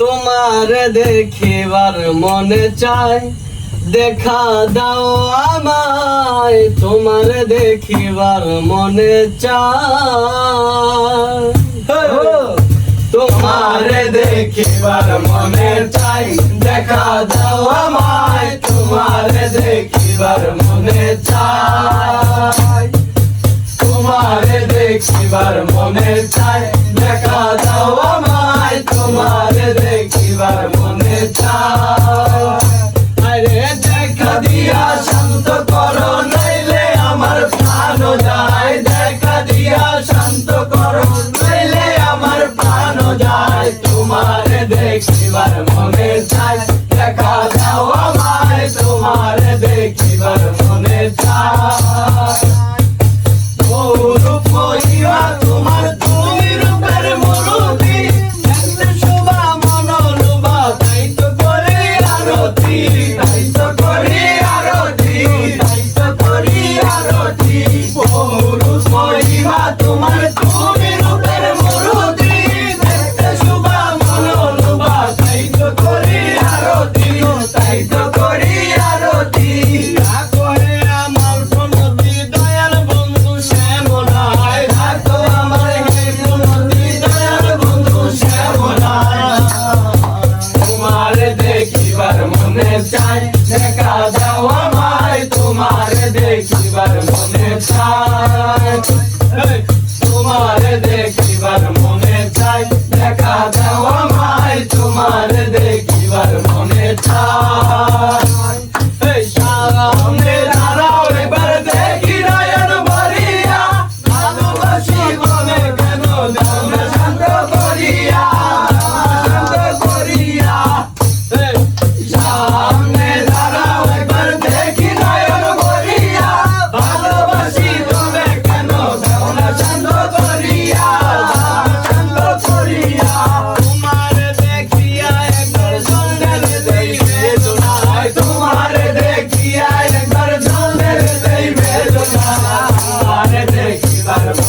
তোমার দেখিবার মনে চায়, দেখা দাও আমায়, তোমার দেখিবার মনে চায়। তোমার দেখিবার মনে চাই দেখা দাও আমায়, তোমার দেখিবার মনে চাই তোমার দেখিবার মনে চাই চাই আরে দেখা দিয়া শান্ত করো, নাইলে আমার প্রাণ যায়। দেখা দিয়া শান্ত করো, নাইলে আমার প্রাণ যায়। তোমার দেখিবার মনে চাই। দেখা দাও আমায়, তোমার দেখিবার মনে চাই। তোমার তুমি রূপের মুরুতি, দেখতে শোভা মনোলোভা তাই তো করি আরতি তাই তো করি আরতি। করে আমার প্রণতি দয়াল বন্ধু শ্যামলায় রাখো আমার প্রণতি দয়াল বন্ধু শ্যামলায়। তোমার দেখিবার মনে চাই, দেখা দাও আমায়, তোমার দেখিবার মনে চাই। এই, তোমার দেখিবার